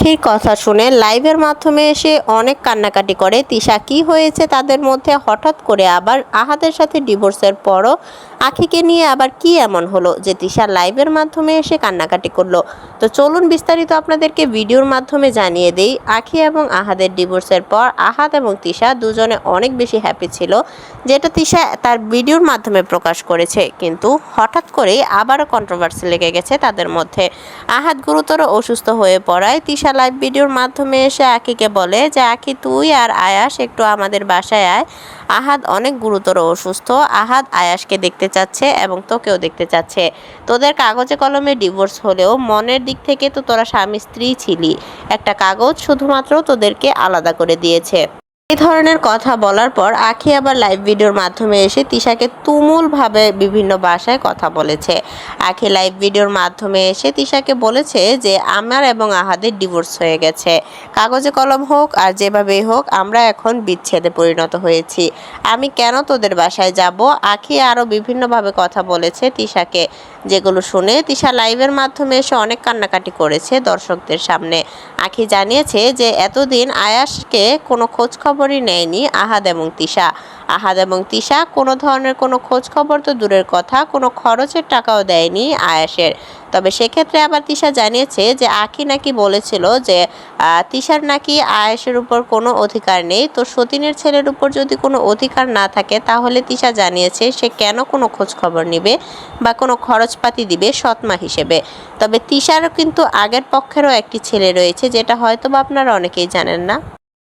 আখির কথা শুনে লাইভের মাধ্যমে এসে অনেক কান্নাকাটি করে। তিশা, কি হয়েছে তাদের মধ্যে? হঠাৎ করে আবার আহাদের সাথে ডিভোর্সের পরও আখিকে নিয়ে আবার কি এমন হলো যে তিশা লাইভের মাধ্যমে এসে কান্নাকাটি করল? তো চলুন বিস্তারিত আপনাদেরকে ভিডিওর মাধ্যমে জানিয়ে দিই, আখি এবং আহাদের ডিভোর্সের পর আহাদ এবং তিশা দুজনে অনেক বেশি হ্যাপি ছিল, যেটা তিশা তার ভিডিওর মাধ্যমে প্রকাশ করেছে। কিন্তু হঠাৎ করেই আবারও কন্ট্রোভার্সি লেগে গেছে তাদের মধ্যে। আহাদ গুরুতর অসুস্থ হয়ে পড়ায় তিশা লাইভ ভিডিওর মাধ্যমে এসে আকিকে বলে যে, আকি, তুই আর আয়াস একটু আমাদের বাসায় আয়। আহাদ অনেক গুরুতর অসুস্থ। আহাদ আয়াসকে দেখতে চাচ্ছে এবং তোকেও দেখতে চাচ্ছে। তোদের কাগজে কলমে ডিভোর্স হলেও মনের দিক থেকে তো তোরা স্বামী স্ত্রী ছিলি। একটা কাগজ শুধুমাত্র তোদেরকে আলাদা করে দিয়েছে। এই ধরনের কথা বলার পর আখি আবার লাইভ ভিডিওর মাধ্যমে এসে তিশাকে তুমুলভাবে বিভিন্ন ভাষায় কথা বলেছে। আখি লাইভ ভিডিওর মাধ্যমে এসে তিশাকে বলেছে যে, আমার এবং আহাদের ডিভোর্স হয়ে গেছে। কাগজে কলম হোক আর যেভাবেই হোক, আমরা এখন বিচ্ছেদে পরিণত হয়েছি। আমি কেন তোদের বাসায় যাব? আখি আরও বিভিন্নভাবে কথা বলেছে তিশাকে। যেগুলো শুনে তিশা লাইভের মাধ্যমে এসে অনেক কান্নাকাটি করেছে দর্শকদের সামনে। আখি জানিয়েছে যে, এতদিন আয়াসকে কোনো খোঁজ খবরই নেয়নি আহাদ এবং তিশা। আহাদ এবং তিশা কোনো ধরনের কোনো খোঁজ খবর তো দূরের কথা, কোনো খরচের টাকাও দেয়নি আয়াসের। তবে সেক্ষেত্রে আবার তিশা জানিয়েছে যে আখি নাকি বলেছিল যে তিশার নাকি আয়েসের উপর কোনো অধিকার নেই। তো সতীনের ছেলের উপর যদি কোনো অধিকার না থাকে, তাহলে তিশা জানিয়েছে সে কেন কোনো খোঁজ খবর নেবে বা কোনো খরচপাতি দিবে সৎমা হিসেবে। তবে তিশার কিন্তু আগের পক্ষেরও একটি ছেলে রয়েছে, যেটা হয়তো বা আপনারা অনেকেই জানেন না।